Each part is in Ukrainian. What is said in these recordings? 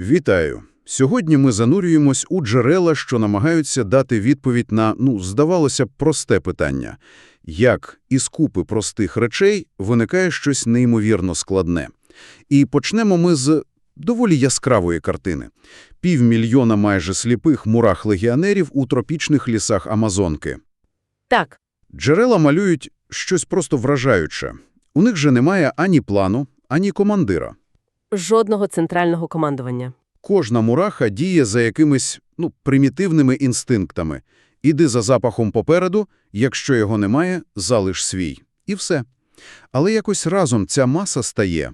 Вітаю! Сьогодні ми занурюємось у джерела, що намагаються дати відповідь на, ну, здавалося б, просте питання. Як із купи простих речей виникає щось неймовірно складне? І почнемо ми з доволі яскравої картини. Півмільйона майже сліпих мурах-легіонерів у тропічних лісах Амазонки. Так, Джерела малюють щось просто вражаюче. У них же немає ані плану, ані командира. Жодного центрального командування. Кожна мураха діє за якимись, ну, примітивними інстинктами. Іди за запахом попереду, якщо його немає, залиш свій. І все. Але якось разом ця маса стає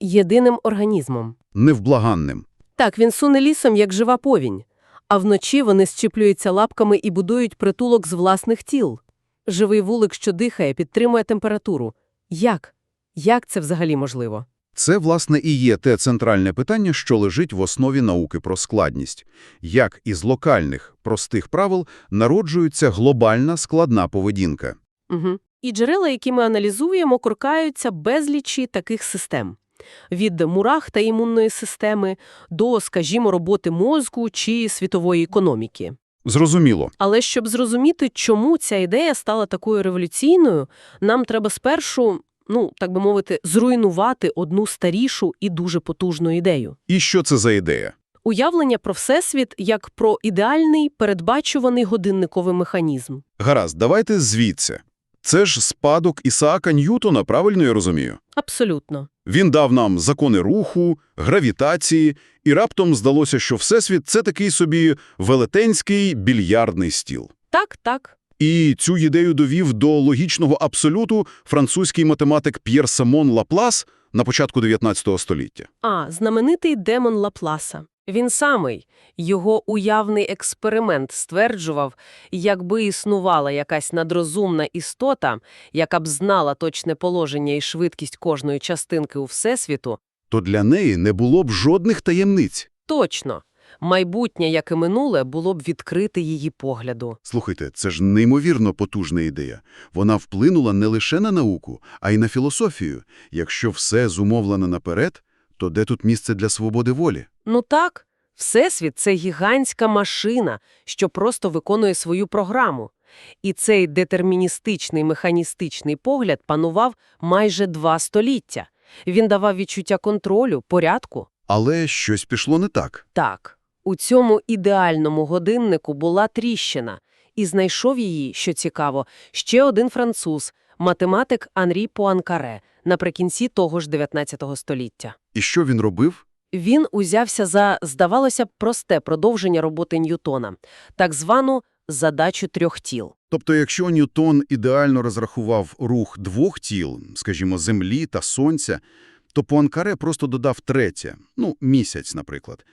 Єдиним організмом. невблаганним. Так, він суне лісом, як жива повінь. А вночі вони щіплюються лапками і будують притулок з власних тіл. Живий вулик, що дихає, підтримує температуру. Як? Як це взагалі можливо? Це, власне, і є те центральне питання, що лежить в основі науки про складність. Як із локальних, простих правил народжується глобальна складна поведінка. Угу. І джерела, які ми аналізуємо, крукаються безлічі таких систем. Від мурах та імунної системи до, скажімо, роботи мозку чи світової економіки. Зрозуміло. Але щоб зрозуміти, чому ця ідея стала такою революційною, нам треба спершу, ну, так би мовити, зруйнувати одну старішу і дуже потужну ідею. І що це за ідея? Уявлення про Всесвіт як про ідеальний, передбачуваний годинниковий механізм. Гаразд, давайте звідси. Це ж спадок Ісаака Ньютона, правильно я розумію? Абсолютно. Він дав нам закони руху, гравітації, і раптом здалося, що Всесвіт – це такий собі велетенський більярдний стіл. Так, так. І цю ідею довів до логічного абсолюту французький математик П'єр Самон Лаплас на початку 19 століття. А, знаменитий демон Лапласа. Він самий, його уявний експеримент стверджував, якби існувала якась надрозумна істота, яка б знала точне положення і швидкість кожної частинки у Всесвіту, То для неї не було б жодних таємниць. точно, майбутнє, як і минуле, було б відкрите її погляду. Слухайте, це ж неймовірно потужна ідея. Вона вплинула не лише на науку, а й на філософію. Якщо все зумовлено наперед, то де тут місце для свободи волі? Ну так, Всесвіт – це гігантська машина, що просто виконує свою програму. І цей детерміністичний механістичний погляд панував майже два століття. Він давав відчуття контролю, порядку. Але щось пішло не так. Так, у цьому ідеальному годиннику була тріщина. І знайшов її, що цікаво, ще один француз, математик Анрі Пуанкаре, наприкінці того ж 19 століття. І що він робив? Він узявся за, здавалося б, просте продовження роботи Ньютона, так звану задачу трьох тіл. Тобто, якщо Ньютон ідеально розрахував рух двох тіл, скажімо, Землі та Сонця, то Пуанкаре просто додав третє, ну, місяць, наприклад.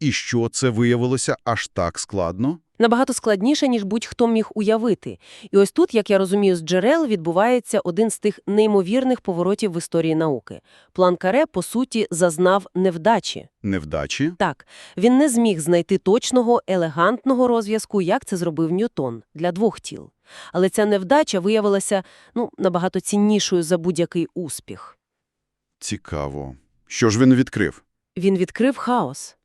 І що це виявилося аж так складно? Набагато складніше, ніж будь-хто міг уявити. І ось тут, як я розумію, з джерел відбувається один з тих неймовірних поворотів в історії науки. План Каре, по суті, зазнав невдачі. Невдачі? Так, він не зміг знайти точного, елегантного розв'язку, як це зробив Ньютон, для двох тіл. Але ця невдача виявилася ну, набагато ціннішою за будь-який успіх. Цікаво. Що ж він відкрив? Він відкрив хаос.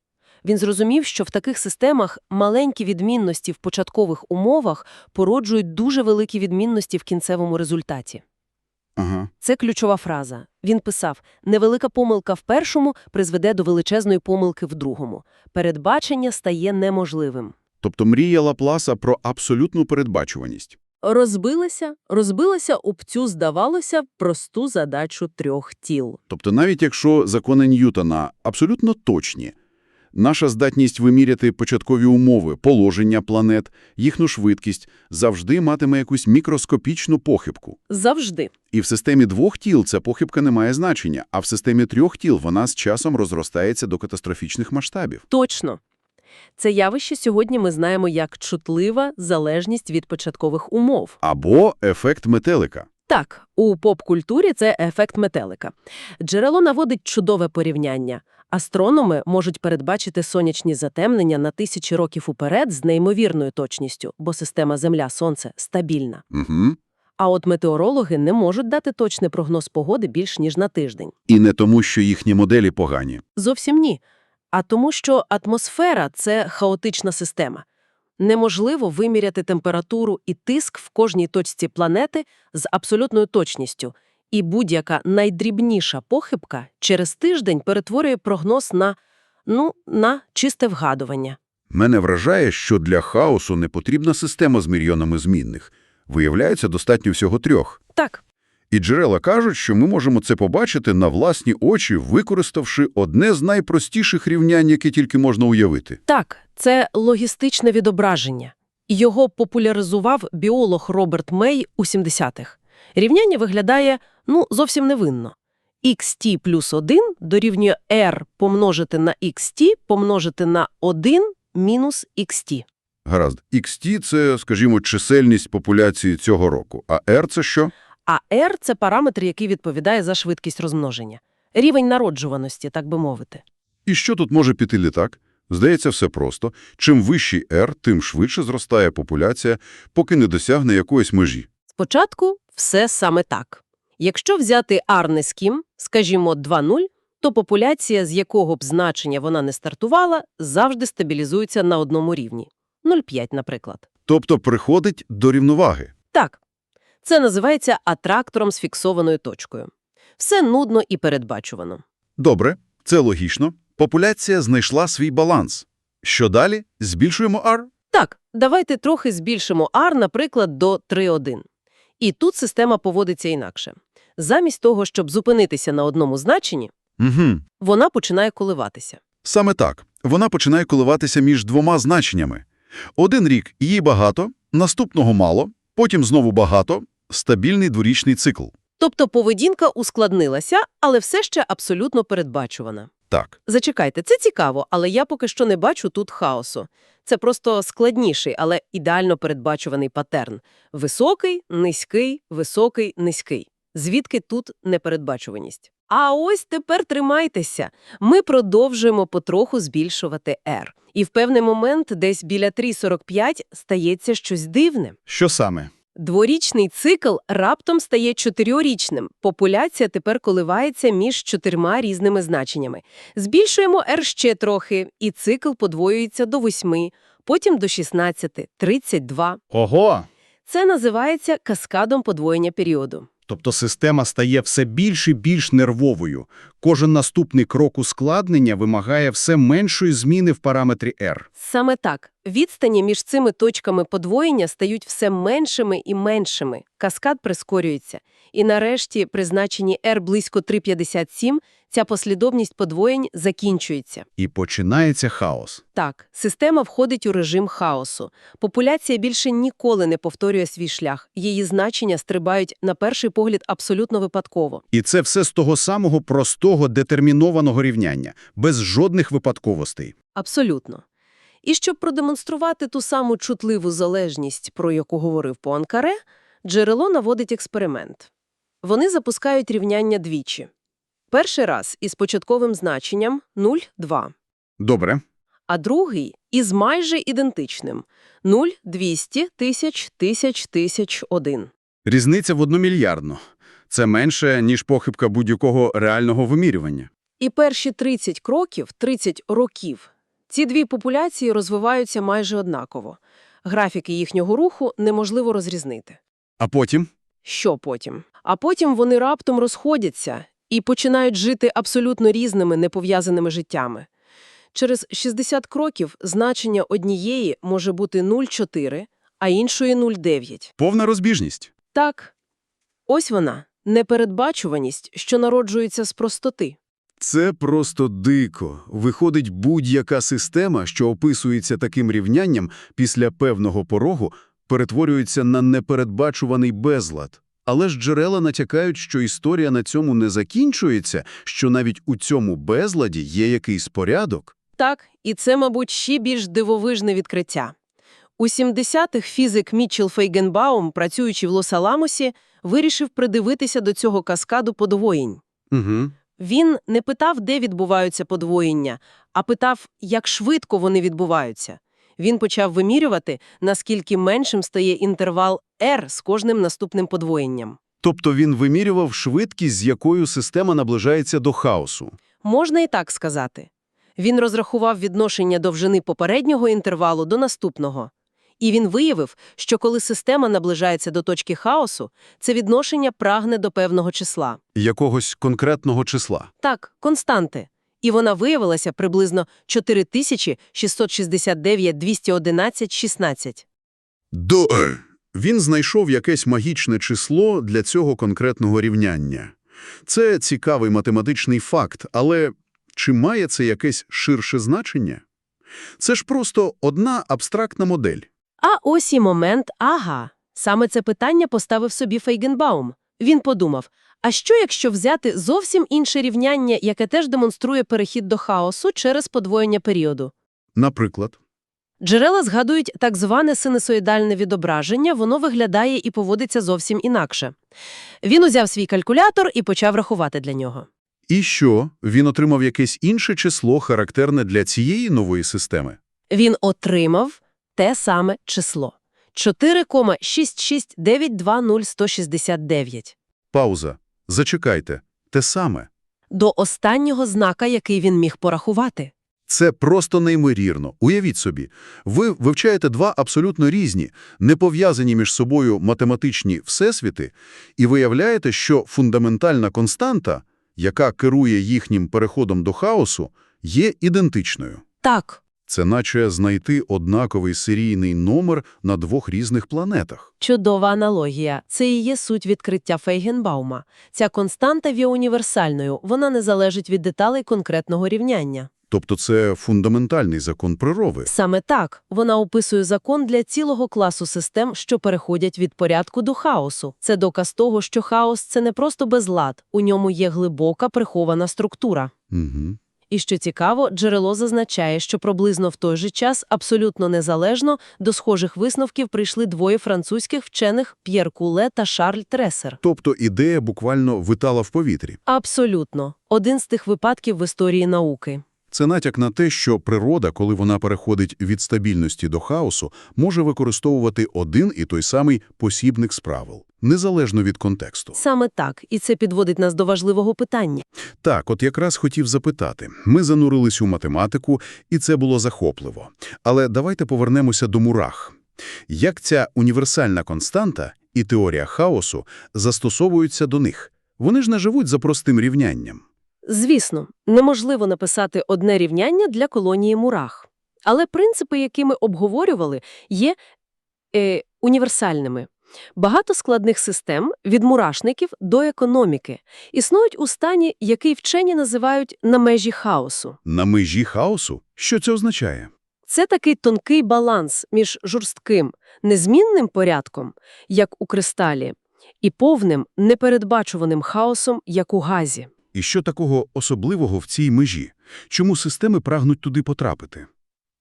Він зрозумів, що в таких системах маленькі відмінності в початкових умовах породжують дуже великі відмінності в кінцевому результаті. Ага. Це ключова фраза. Він писав, невелика помилка в першому призведе до величезної помилки в другому. Передбачення стає неможливим. Тобто мрія Лапласа про абсолютну передбачуваність. Розбилася, розбилася об цю, здавалося, просту задачу трьох тіл. Тобто навіть якщо закони Ньютона абсолютно точні, наша здатність виміряти початкові умови, положення планет, їхню швидкість завжди матиме якусь мікроскопічну похибку. Завжди. І в системі двох тіл ця похибка не має значення, а в системі трьох тіл вона з часом розростається до катастрофічних масштабів. Точно. Це явище сьогодні ми знаємо як чутлива залежність від початкових умов. Або ефект метелика. Так, у поп-культурі це ефект метелика. Джерело наводить чудове порівняння. Астрономи можуть передбачити сонячні затемнення на тисячі років уперед з неймовірною точністю, бо система Земля-Сонце стабільна. Угу. А от метеорологи не можуть дати точний прогноз погоди більш ніж на тиждень. І не тому, що їхні моделі погані. Зовсім ні. А тому, що атмосфера – це хаотична система. Неможливо виміряти температуру і тиск в кожній точці планети з абсолютною точністю, і будь-яка найдрібніша похибка через тиждень перетворює прогноз на, ну, на чисте вгадування. Мене вражає, що для хаосу не потрібна система з мільйонами змінних. Виявляється, достатньо всього трьох. Так, І джерела кажуть, що ми можемо це побачити на власні очі, використавши одне з найпростіших рівнянь, яке тільки можна уявити. Так, це логістичне відображення. Його популяризував біолог Роберт Мей у 70-х. Рівняння виглядає, ну, зовсім невинно. xt плюс 1 дорівнює r помножити на xt помножити на 1 мінус xt. Гаразд, XT – це, скажімо, чисельність популяції цього року, а R – це що? А r – це параметр, який відповідає за швидкість розмноження. Рівень народжуваності, так би мовити. І що тут може піти літак? Здається, все просто. Чим вищий R, тим швидше зростає популяція, поки не досягне якоїсь межі. Спочатку все саме так. Якщо взяти r низьким, скажімо, 2,0, то популяція, з якого б значення вона не стартувала, завжди стабілізується на одному рівні. 0,5, наприклад. Тобто приходить до рівноваги. Так. Це називається атрактором з фіксованою точкою. Все нудно і передбачувано. Добре, це логічно. Популяція знайшла свій баланс. Що далі? Збільшуємо R? Так, давайте трохи збільшимо r, наприклад, до 3,1. І тут система поводиться інакше. Замість того, щоб зупинитися на одному значенні, Угу. вона починає коливатися. Саме так. Вона починає коливатися між двома значеннями. Один рік її багато, наступного мало, потім знову багато – стабільний дворічний цикл. Тобто поведінка ускладнилася, але все ще абсолютно передбачувана. Так. Зачекайте, це цікаво, але я поки що не бачу тут хаосу. Це просто складніший, але ідеально передбачуваний патерн. Високий, низький, високий, низький. Звідки тут непередбачуваність? А ось тепер тримайтеся. Ми продовжуємо потроху збільшувати R. І в певний момент десь біля 3,45 стається щось дивне. Що саме? Дворічний цикл раптом стає чотирьорічним. Популяція тепер коливається між чотирма різними значеннями. Збільшуємо R ще трохи, і цикл подвоюється до 8, потім до 16, 32. Ого! Це називається каскадом подвоєння періоду. Тобто система стає все більш і більш нервовою. Кожен наступний крок ускладнення вимагає все меншої зміни в параметрі R. Саме так. Відстані між цими точками подвоєння стають все меншими і меншими. Каскад прискорюється. І нарешті, при значенні R близько 3,57, ця послідовність подвоєнь закінчується. І починається хаос. Так, система входить у режим хаосу. Популяція більше ніколи не повторює свій шлях. Її значення стрибають, на перший погляд, абсолютно випадково. І це все з того самого простого детермінованого рівняння, без жодних випадковостей. Абсолютно. І щоб продемонструвати ту саму чутливу залежність, про яку говорив Пуанкаре, джерело наводить експеримент. Вони запускають рівняння двічі. Перший раз із початковим значенням 0,2, Добре. а другий із майже ідентичним 0, 200, тисяч, тисяч, тисяч, один. Різниця в одномільярдну. Це менше, ніж похибка будь-якого реального вимірювання. І перші 30 кроків, 30 років, ці дві популяції розвиваються майже однаково. Графіки їхнього руху неможливо розрізнити. А потім? Що потім? А потім вони раптом розходяться і починають жити абсолютно різними, непов'язаними життями. Через 60 кроків значення однієї може бути 0,4, а іншої 0,9. Повна розбіжність. Так, ось вона, непередбачуваність, що народжується з простоти. Це просто дико. Виходить, будь-яка система, що описується таким рівнянням, після певного порогу перетворюється на непередбачуваний безлад. Але ж джерела натякають, що історія на цьому не закінчується, що навіть у цьому безладі є якийсь порядок. Так, і це, мабуть, ще більш дивовижне відкриття. У 70-х фізик Мітчел Фейгенбаум, працюючи в Лос-Аламосі, вирішив придивитися до цього каскаду подвоєнь. Угу. Він не питав, де відбуваються подвоєння, а питав, як швидко вони відбуваються. Він почав вимірювати, наскільки меншим стає інтервал R з кожним наступним подвоєнням. Тобто він вимірював швидкість, з якою система наближається до хаосу. Можна і так сказати. Він розрахував відношення довжини попереднього інтервалу до наступного. І він виявив, що коли система наближається до точки хаосу, це відношення прагне до певного числа. Якогось конкретного числа. Так, константи. І вона виявилася приблизно 4669-211-16. До... Він знайшов якесь магічне число для цього конкретного рівняння. Це цікавий математичний факт, але чи має це якесь ширше значення? Це ж просто одна абстрактна модель. А ось і момент «ага». Саме це питання поставив собі Фейгенбаум. Він подумав, а що якщо взяти зовсім інше рівняння, яке теж демонструє перехід до хаосу через подвоєння періоду? Наприклад, Джерела згадують так зване синусоїдальне відображення, воно виглядає і поводиться зовсім інакше. Він узяв свій калькулятор і почав рахувати для нього. і що? Він отримав якесь інше число, характерне для цієї нової системи? Він отримав те саме число – 4,66920-169. Пауза. Зачекайте. Те саме. До останнього знака, який він міг порахувати. Це просто неймовірно. Уявіть собі, ви вивчаєте два абсолютно різні, не пов'язані між собою математичні всесвіти, і виявляєте, що фундаментальна константа, яка керує їхнім переходом до хаосу, є ідентичною. Так, Це наче знайти однаковий серійний номер на двох різних планетах. чудова аналогія. Це і є суть відкриття Фейгенбаума. Ця константа є універсальною, вона не залежить від деталей конкретного рівняння. Тобто це фундаментальний закон прирови. Саме так, вона описує закон для цілого класу систем, що переходять від порядку до хаосу. Це доказ того, що хаос – це не просто безлад, у ньому є глибока прихована структура. Угу. І що цікаво, джерело зазначає, що приблизно в той же час, абсолютно незалежно, до схожих висновків прийшли двоє французьких вчених П'єр Куле та Шарль Тресер. Тобто ідея буквально витала в повітрі. Абсолютно. Один з тих випадків в історії науки. Це натяк на те, що природа, коли вона переходить від стабільності до хаосу, може використовувати один і той самий посібник з правил, незалежно від контексту. Саме так, і це підводить нас до важливого питання. Так, от якраз хотів запитати. Ми занурились у математику, і це було захопливо. Але давайте повернемося до мурах. Як ця універсальна константа і теорія хаосу застосовуються до них? Вони ж не живуть за простим рівнянням. Звісно, неможливо написати одне рівняння для колонії мурах. Але принципи, які ми обговорювали, є е, універсальними. Багато складних систем від мурашників до економіки існують у стані, який вчені називають на межі хаосу. На межі хаосу? Що це означає? Це такий тонкий баланс між жорстким, незмінним порядком, як у кристалі, і повним, непередбачуваним хаосом, як у газі. І що такого особливого в цій межі? Чому системи прагнуть туди потрапити?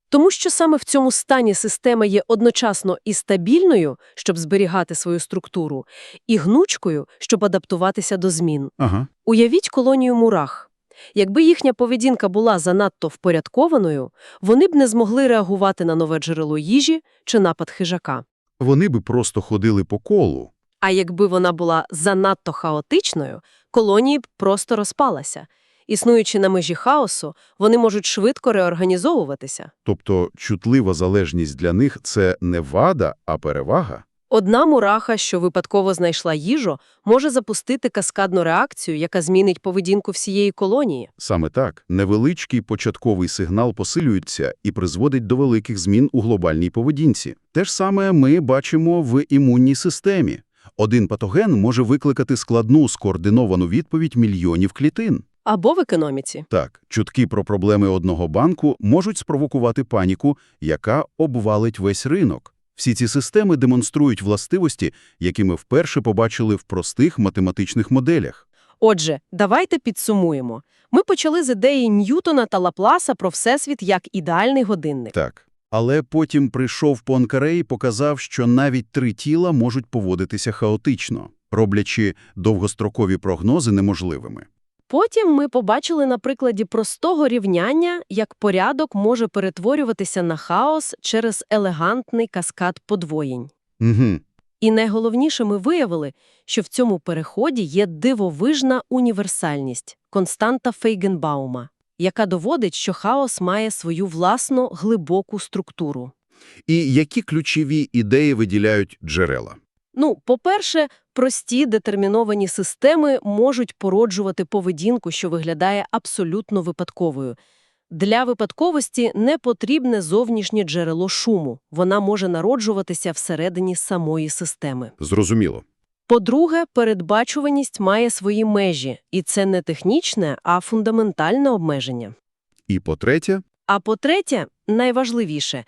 Тому що саме в цьому стані система є одночасно і стабільною, щоб зберігати свою структуру, і гнучкою, щоб адаптуватися до змін. Ага. Уявіть колонію мурах. Якби їхня поведінка була занадто впорядкованою, вони б не змогли реагувати на нове джерело їжі чи напад хижака. Вони би просто ходили по колу. А якби вона була занадто хаотичною, колонії просто розпалася. Існуючи на межі хаосу, вони можуть швидко реорганізовуватися. Тобто чутлива залежність для них – це не вада, а перевага? Одна мураха, що випадково знайшла їжу, може запустити каскадну реакцію, яка змінить поведінку всієї колонії. Саме так. Невеличкий початковий сигнал посилюється і призводить до великих змін у глобальній поведінці. Те ж саме ми бачимо в імунній системі. Один патоген може викликати складну, скоординовану відповідь мільйонів клітин. Або в економіці. Так, чутки про проблеми одного банку можуть спровокувати паніку, яка обвалить весь ринок. Всі ці системи демонструють властивості, які ми вперше побачили в простих математичних моделях. Отже, давайте підсумуємо. Ми почали з ідеї Ньютона та Лапласа про Всесвіт як ідеальний годинник. Так. Але потім прийшов Пуанкаре і показав, що навіть три тіла можуть поводитися хаотично, роблячи довгострокові прогнози неможливими. Потім ми побачили на прикладі простого рівняння, як порядок може перетворюватися на хаос через елегантний каскад подвоєнь. Угу. І найголовніше ми виявили, що в цьому переході є дивовижна універсальність – константа Фейгенбаума. Яка доводить, що хаос має свою власну глибоку структуру. І які ключові ідеї виділяють джерела? Ну, по-перше, прості детерміновані системи можуть породжувати поведінку, що виглядає абсолютно випадковою. Для випадковості не потрібне зовнішнє джерело шуму. Вона може народжуватися всередині самої системи. Зрозуміло. По-друге, передбачуваність має свої межі, і це не технічне, а фундаментальне обмеження. І по-третє, А по-третє, найважливіше,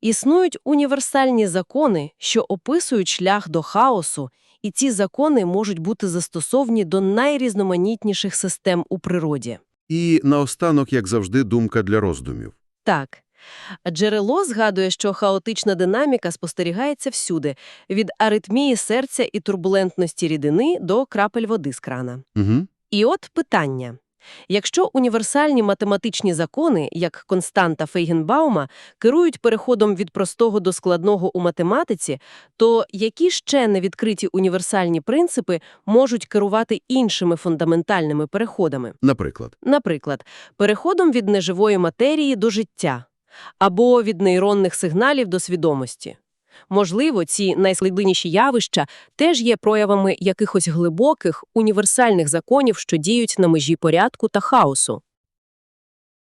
існують універсальні закони, що описують шлях до хаосу, і ці закони можуть бути застосовані до найрізноманітніших систем у природі. і наостанок, як завжди, думка для роздумів. Так. Джерело згадує, що хаотична динаміка спостерігається всюди – від аритмії серця і турбулентності рідини до крапель води з крана. Угу. І от питання. Якщо універсальні математичні закони, як константа Фейгенбаума, керують переходом від простого до складного у математиці, то які ще невідкриті універсальні принципи можуть керувати іншими фундаментальними переходами? Наприклад, Наприклад, переходом від неживої матерії до життя або від нейронних сигналів до свідомості. Можливо, ці найскладніші явища теж є проявами якихось глибоких, універсальних законів, що діють на межі порядку та хаосу.